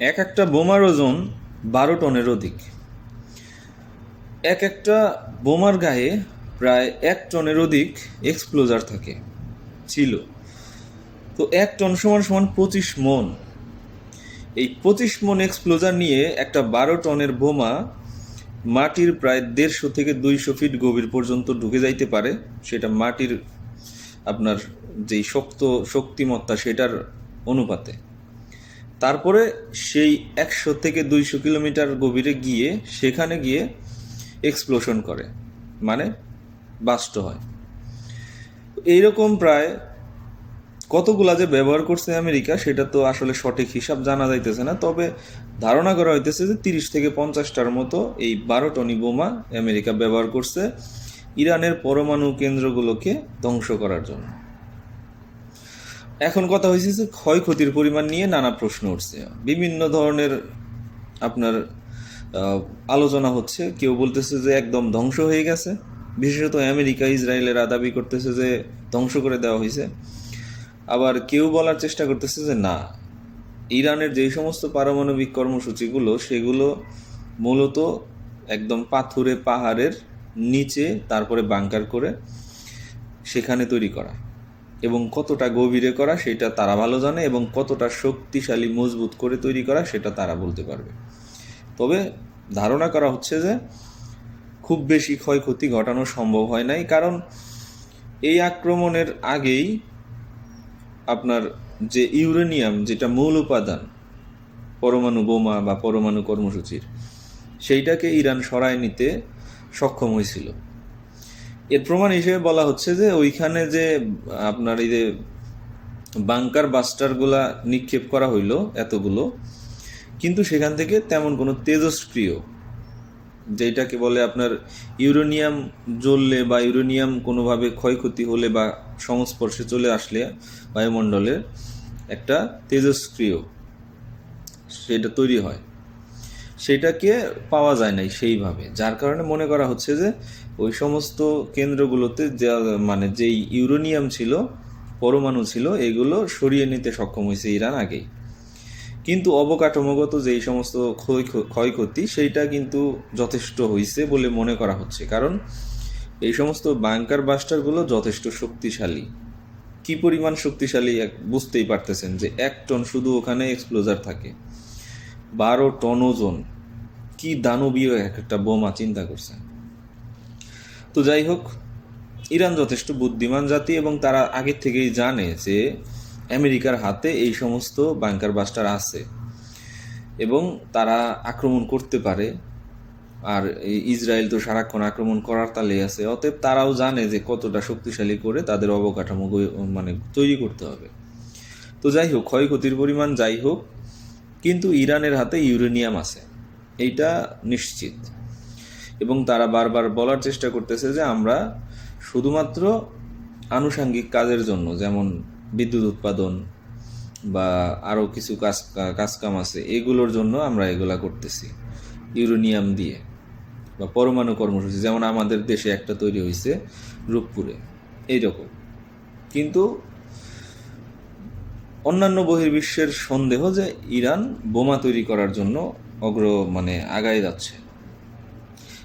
এক একটা বোমার ওজন বারো টনের অধিক। এক একটা বোমার গায়ে প্রায় এক টনের অধিক এক্সপ্লোজার থাকে, ছিল। তো এক টন সমান সমান পঁচিশ মন। এই পঁচিশ মন এক্সপ্লোজার নিয়ে একটা বারো টনের বোমা মাটির প্রায় দেড়শো থেকে দুইশো ফিট গভীর পর্যন্ত ঢুকে যাইতে পারে। সেটা মাটির আপনার যেই শক্ত শক্তিমত্তা সেটার অনুপাতে। তারপরে সেই একশো থেকে দুইশো কিলোমিটার গভীরে গিয়ে সেখানে গিয়ে এক্সপ্লোশন করে মানে বাস্ট হয়। এইরকম প্রায় কতগুলা যে ব্যবহার করছে আমেরিকা, সেটা তো আসলে সঠিক হিসাব জানা যাইতেছে না। তবে ধারণা করা হইতেছে যে তিরিশ থেকে পঞ্চাশটার মতো এই বারো টনি বোমা আমেরিকা ব্যবহার করছে ইরানের পরমাণু কেন্দ্রগুলোকে ধ্বংস করার জন্য। এখন কথা হয়েছে যে ক্ষয়ক্ষতির পরিমাণ নিয়ে নানা প্রশ্ন উঠছে। বিভিন্ন ধরনের আপনার আলোচনা হচ্ছে। কেউ বলতেছে যে একদম ধ্বংস হয়ে গেছে। বিশেষত আমেরিকা, ইসরায়েলেরা দাবি করতেছে যে ধ্বংস করে দেওয়া হয়েছে। আবার কেউ বলার চেষ্টা করতেছে যে না, ইরানের যেই সমস্ত পারমাণবিক কর্মসূচিগুলো, সেগুলো মূলত একদম পাথুরে পাহাড়ের নিচে, তারপরে বাংকার করে সেখানে তৈরি করা। এবং কতটা গভীরে করা সেটা তারা ভালো জানে এবং কতটা শক্তিশালী, মজবুত করে তৈরি করা সেটা তারা বলতে পারবে। তবে ধারণা করা হচ্ছে যে খুব বেশি ক্ষয়ক্ষতি ঘটানো সম্ভব হয় নাই, কারণ এই আক্রমণের আগেই আপনার যে ইউরেনিয়াম, যেটা মূল উপাদান পরমাণু বোমা বা পরমাণু কর্মসূচির, সেইটাকে ইরান সরায় নিতে সক্ষম হয়েছিল। এর প্রমাণ হিসেবে বলা হচ্ছে যে ওইখানে যে, আপনার এই যে বাংকার বাস্টারগুলা নিক্ষেপ করা হইল এতগুলো, কিন্তু সেখান থেকে তেমন কোনো তেজস্ক্রিয় যেটাকে বলে আপনার ইউরেনিয়াম জ্বললে বা ইউরেনিয়াম কোনোভাবে ক্ষয়ক্ষতি হলে বা সংস্পর্শে চলে আসলে বায়ুমণ্ডলের একটা তেজস্ক্রিয় সেটা তৈরি হয়। সেটাকে পাওয়া যায় নাই সেইভাবে। যার কারণে মনে করা হচ্ছে যে, ওই সমস্ত কেন্দ্রগুলোতে যা মানে যেই ইউরেনিয়াম ছিল, পরমাণু ছিল, এগুলো সরিয়ে নিতে সক্ষম হয়েছে ইরান আগেই। কিন্তু অবকাঠামোগত যেই সমস্ত ক্ষয়- ক্ষয়ক্ষতি, সেইটা কিন্তু যথেষ্ট হয়েছে বলে মনে করা হচ্ছে। কারণ এই সমস্ত বাংকার বাস্টারগুলো যথেষ্ট শক্তিশালী। কি পরিমাণ শক্তিশালী এক, বুঝতেই পারতেছেন যে, এক টন শুধু ওখানে এক্সপ্লোজার থাকে। বারো টন ওজন। কি দানবীয় এক একটা বোমা চিন্তা করছে? তো যাই হোক, ইরান যথেষ্ট বুদ্ধিমান জাতি এবং তারা আগের থেকেই জানে যে আমেরিকার হাতে এই সমস্ত বাংকার বাস্টার আছে এবং তারা আক্রমণ করতে পারে। আর ইসরায়েল তো সারাক্ষণ আক্রমণ করার তালে আছে, অতএব তারাও জানে যে কতটা শক্তিশালী করে তাদের অবকাঠামো মানে তৈরি করতে হবে। তো যাই হোক, ক্ষয়ক্ষতির পরিমাণ যাই হোক, কিন্তু ইরানের হাতে ইউরেনিয়াম আছে। এইটা নিশ্চিত। এবং তারা বারবার বলার চেষ্টা করতেছে যে আমরা শুধুমাত্র আনুষাঙ্গিক কাজের জন্য, যেমন বিদ্যুৎ উৎপাদন বা আরও কিছু কাজ, কাজকাম আছে, এগুলোর জন্য আমরা এগুলা করতেছি, ইউরেনিয়াম দিয়ে বা পরমাণু কর্মসূচি, যেমন আমাদের দেশে একটা তৈরি হয়েছে রূপপুরে, এইরকম। কিন্তু অন্যান্য বহির্বিশ্বের সন্দেহ যে ইরান বোমা তৈরি করার জন্য অগ্র মানে আগায় যাচ্ছে।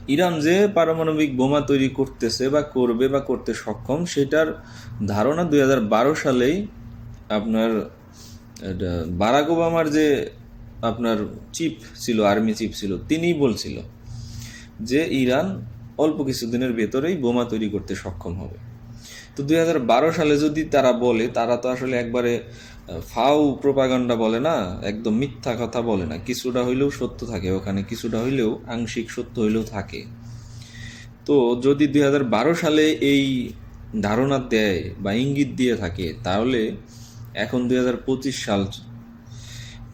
ইরান যে পারমাণবিক বোমা তৈরি করতেছে বা করবে বা করতে সক্ষম, সেটার ধারণা দুই হাজার বারো সালেই আপনার বারাক ওবামার যে আপনার চিফ ছিল, আর্মি চিফ ছিল, তিনিই বলছিল যে ইরান অল্প কিছুদিনের ভেতরেই বোমা তৈরি করতে সক্ষম হবে। তো দুই হাজার বারো সালে যদি তারা বলে, তারা তো আসলে একবারে ফাউ প্রোপাগান্ডা বলে না, একদম মিথ্যা কথা বলে না। কিছুটা হইলেও সত্য থাকে, ওখানে কিছুটা হইলেও আংশিক সত্য হইলেও থাকে। তো যদি দুই হাজার বারো সালে এই ধারণা দেয় বা ইঙ্গিত দিয়ে থাকে, তাহলে এখন দু হাজার পঁচিশ সাল,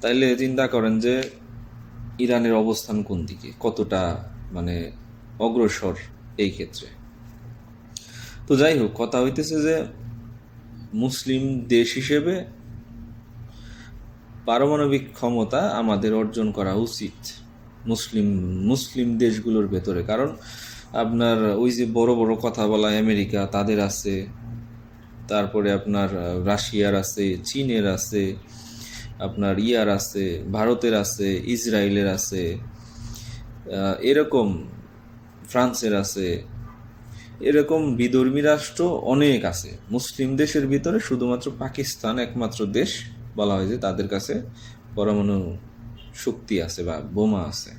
তাইলে চিন্তা করেন যে ইরানের অবস্থান কোন দিকে, কতটা মানে অগ্রসর এই ক্ষেত্রে। তো যাই হোক, কথা হইতেছে যে মুসলিম দেশ হিসেবে পারমাণবিক ক্ষমতা আমাদের অর্জন করা উচিত মুসলিম মুসলিম দেশগুলোর ভেতরে। কারণ আপনার ওই যে বড় বড় কথা বলা আমেরিকা, তাদের আছে। তারপরে আপনার রাশিয়ার আছে, চীনের আছে, আপনার ইয়ার আছে, ভারতের আছে, ইসরায়েলের আছে এরকম ফ্রান্সের আছে, এরকম বিধর্মী রাষ্ট্র অনেক আছে। মুসলিম দেশের ভিতরে শুধুমাত্র পাকিস্তান একমাত্র দেশ। বলা হয় যে তাদের কাছে পরমাণু শক্তি আছে বা বোমা আছে।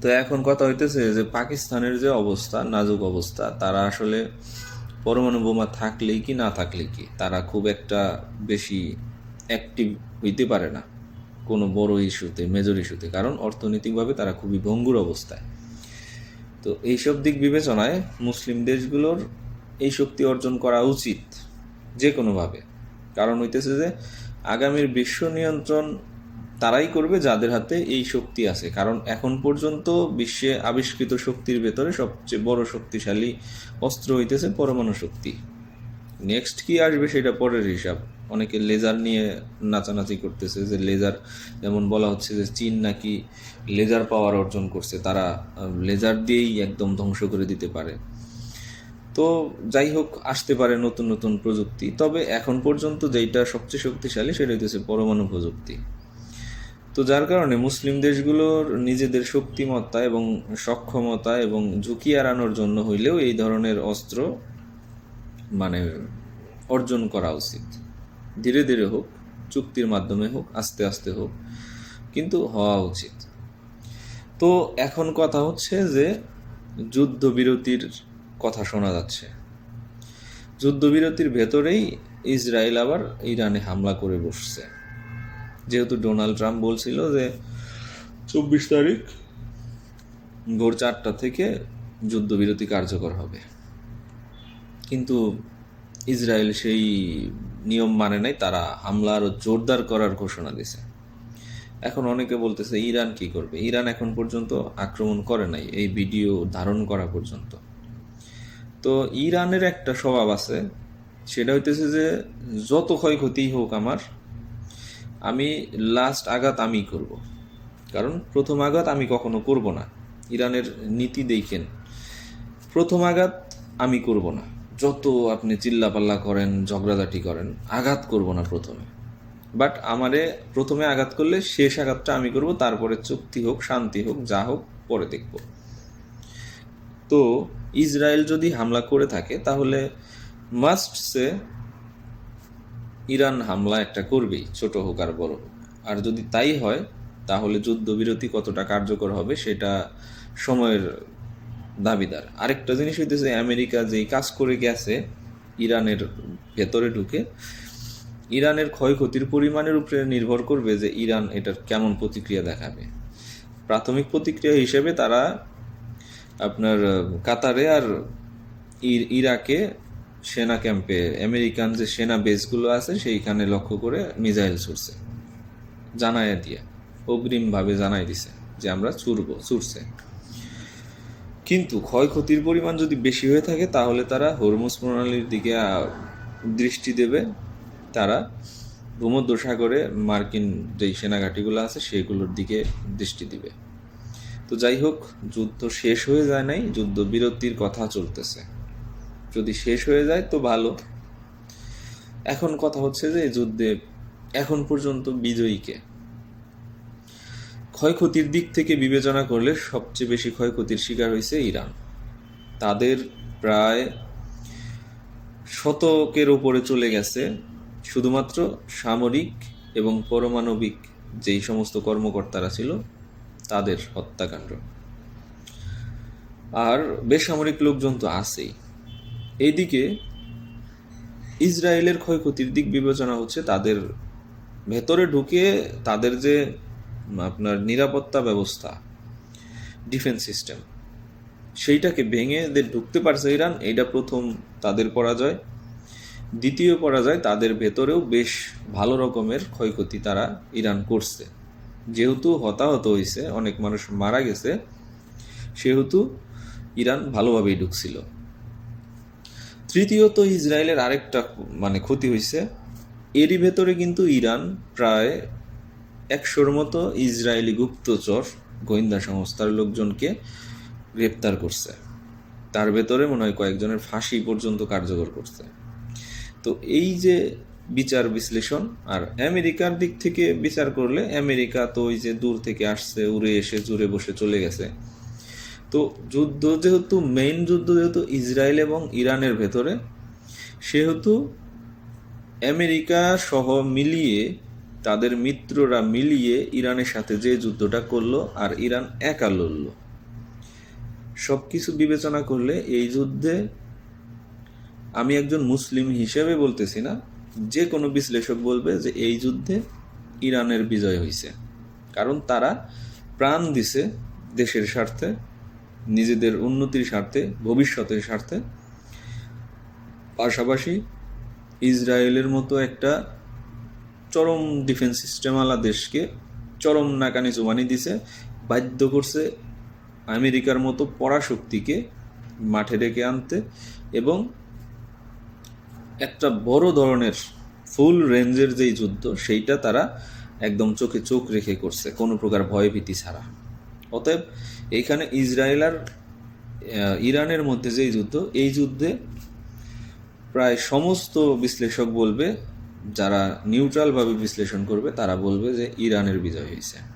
তো এখন কথা হইতেছে যে পাকিস্তানের যে অবস্থা, নাজুক অবস্থা, তারা আসলে পরমাণু বোমা থাকলেই কি, না থাকলে কি? তারা খুব একটা বেশি অ্যাক্টিভ হইতে পারে না কোনো বড় ইস্যুতে মেজর ইস্যুতে। কারণ অর্থনৈতিকভাবে তারা খুবই ভঙ্গুর অবস্থায়। তো এইসব দিক বিবেচনায় মুসলিম দেশগুলোর এই শক্তি অর্জন করা উচিত যে কোনোভাবে কারণ হইতেছে যে আগামীর বিশ্ব নিয়ন্ত্রণ তারাই করবে যাদের হাতে এই শক্তি আছে। কারণ এখন পর্যন্ত বিশ্বে আবিষ্কৃত শক্তির ভেতরে সবচেয়ে বড় শক্তিশালী অস্ত্র হইতেছে পরমাণু শক্তি। নেক্সট কি আসবে সেটা পরের হিসাব। অনেকে লেজার নিয়ে নাচানাচি করতেছে যে লেজার যেমন বলা হচ্ছে যে চীন নাকি লেজার পাওয়ার অর্জন করছে। তারা লেজার দিয়েই একদম ধ্বংস করে দিতে পারে। তো যাই হোক, আসতে পারে নতুন নতুন প্রযুক্তি। তবে এখন পর্যন্ত যেইটা সবচেয়ে শক্তিশালী সেটা হইতেছে পরমাণু প্রযুক্তি। তো যার কারণে মুসলিম দেশগুলোর নিজেদের শক্তিমত্তা এবং সক্ষমতা এবং ঝুঁকি এড়ানোর জন্য হইলেও এই ধরনের অস্ত্র মানে অর্জন করা উচিত। ধীরে ধীরে হোক, চুক্তির মাধ্যমে হোক, আস্তে আস্তে হোক, কিন্তু হওয়া উচিত। তো এখন কথা হচ্ছে যে যুদ্ধবিরতির কথা শোনা যাচ্ছে। যুদ্ধবিরতির ভেতরেই ইসরায়েল আবার ইরানে হামলা করে বসছে। যেহেতু ডোনাল্ড ট্রাম্প বলছিল যে চব্বিশ তারিখ ভোর চারটা থেকে যুদ্ধবিরতি কার্যকর হবে। কিন্তু ইসরায়েল সেই নিয়ম মানে নাই তারা হামলা আরও জোরদার করার ঘোষণা দিছে। এখন অনেকে বলতেছে ইরান কি করবে? ইরান এখন পর্যন্ত আক্রমণ করে নাই এই ভিডিও ধারণ করা পর্যন্ত। তো ইরানের একটা স্বভাব আছে। সেটা হইতেছে যে, যত ক্ষয়ক্ষতি হোক আমার, আমি লাস্ট আঘাত আমি করব। কারণ প্রথম আঘাত আমি কখনো করব না। ইরানের নীতি দেখেন, প্রথম আঘাত আমি করব না। যত আপনি চিল্লাপাল্লা করেন, ঝগড়াঝাটি করেন, আঘাত করব না প্রথমে। বাট আমারে প্রথমে আঘাত করলে শেষ আঘাতটা আমি করব, তারপরে চুক্তি হোক, শান্তি হোক, যা হোক, পরে দেখব। তো ইসরায়েল যদি হামলা করে থাকে, তাহলে মাস্ট সে ইরান হামলা একটা করবেই, ছোট হোক আর বড় হোক। আর যদি তাই হয়, তাহলে যুদ্ধবিরতি কতটা কার্যকর হবে সেটা সময়ের দাবিদার। আরেকটা জিনিস হইতেছে, আমেরিকা যেই কাজ করে গেছে, ইরানের ভেতরে ঢুকে, ইরানের ক্ষয়ক্ষতির পরিমাণের উপরে নির্ভর করবে যে ইরান এটার কেমন প্রতিক্রিয়া দেখাবে। প্রাথমিক প্রতিক্রিয়া হিসেবে তারা আপনার কাতারে আর ইরাকে সেনা ক্যাম্পে, আমেরিকান যে সেনা বেসগুলো আছে সেইখানে লক্ষ্য করে মিসাইল ছুড়ছে, জানায় দিয়ে, অগ্রিমভাবে জানাই দিছে যে আমরা ছুড়বো ছুটছে কিন্তু ক্ষয়ক্ষতির পরিমাণ যদি বেশি হয়ে থাকে, তাহলে তারা হরমুজ প্রণালীর দিকে দৃষ্টি দেবে। তারা ভূমধ্য সাগরে মার্কিন যেই সেনাঘাটিগুলো আছে, সেগুলোর দিকে দৃষ্টি দিবে। তো যাই হোক, যুদ্ধ শেষ হয়ে যায় নাই, যুদ্ধ বিরতির কথা চলতেছে। যদি শেষ হয়ে যায় তো ভালো। এখন কথা হচ্ছে যে যুদ্ধে এখন পর্যন্ত বিজয়ীকে। ক্ষয়ক্ষতির দিক থেকে বিবেচনা করলে সবচেয়ে বেশি ক্ষয়ক্ষতির শিকার হয়েছে ইরান। তাদের প্রায় শতকের উপরে চলে গেছে, শুধুমাত্র সামরিক এবং পারমাণবিক যেই সমস্ত কর্মকর্তারা ছিল তাদের হত্যাকাণ্ড। আর বেসামরিক লোকজন তো আছেই। এইদিকে ইসরায়েলের ক্ষয়ক্ষতির দিক বিবেচনা হচ্ছে তাদের ভেতরে ঢুকে তাদের যে আপনার নিরাপত্তা ব্যবস্থা, ডিফেন্স সিস্টেম, সেইটাকে ভেঙে যে ঢুকতে পারছে ইরান, এইটা প্রথম তাদের পরাজয়। দ্বিতীয় পরাজয় তাদের ভেতরেও বেশ ভালো রকমের ক্ষয়ক্ষতি তারা ইরান করছে। যেহেতু হতাহত হয়েছে অনেক মানুষ মারা গেছে, সেহেতু ইরান ভালোভাবেই ঢুকছিল। তৃতীয়ত ইসরায়েলের আরেকটা মানে ক্ষতি হয়েছে এরই ভেতরে কিন্তু ইরান প্রায় একশোর মতো ইসরায়েলি গুপ্তচর গোয়েন্দা সংস্থার লোকজনকে গ্রেপ্তার করছে। তার ভেতরে মনে হয় কয়েকজনের ফাঁসি পর্যন্ত কার্যকর করছে। তো এই যে বিচার বিশ্লেষণ। আর আমেরিকার দিক থেকে বিচার করলে আমেরিকা তো ওই যে দূর থেকে আসছে, উড়ে এসে জুড়ে বসে চলে গেছে। তো যুদ্ধ যেহেতু মেইন যুদ্ধ যেহেতু ইসরায়েল এবং ইরানের ভেতরে, সেহেতু আমেরিকা সহ মিলিয়ে, তাদের মিত্ররা মিলিয়ে ইরানের সাথে যে যুদ্ধটা করল আর ইরান একা লড়ল। সব কিছু বিবেচনা করলে এই যুদ্ধে আমি একজন মুসলিম হিসেবে বলতেছি না যে কোনো বিশ্লেষক বলবে যে এই যুদ্ধে ইরানের বিজয় হয়েছে কারণ তারা প্রাণ দিছে দেশের স্বার্থে, নিজেদের উন্নতির স্বার্থে, ভবিষ্যতের স্বার্থে। পাশাপাশি ইসরায়েলের মতো একটা চরম ডিফেন্স সিস্টেমওয়ালা দেশকে চরম নাকানি চুমানি দিছে, বাধ্য করছে আমেরিকার মতো পরাশক্তিকে মাঠে ডেকে আনতে এবং একটা বড় ধরনের ফুল রেঞ্জের যেই যুদ্ধ, সেইটা তারা একদম চোখে চোখ রেখে করছে, কোনো প্রকার ভয়ভীতি ছাড়া। অতএব এইখানে ইসরায়েল আর ইরানের মধ্যে যেই যুদ্ধ, এই যুদ্ধে প্রায় সমস্ত বিশ্লেষক বলবে, যারা নিউট্রালভাবে বিশ্লেষণ করবে, তারা বলবে যে ইরানের বিজয় হয়েছে।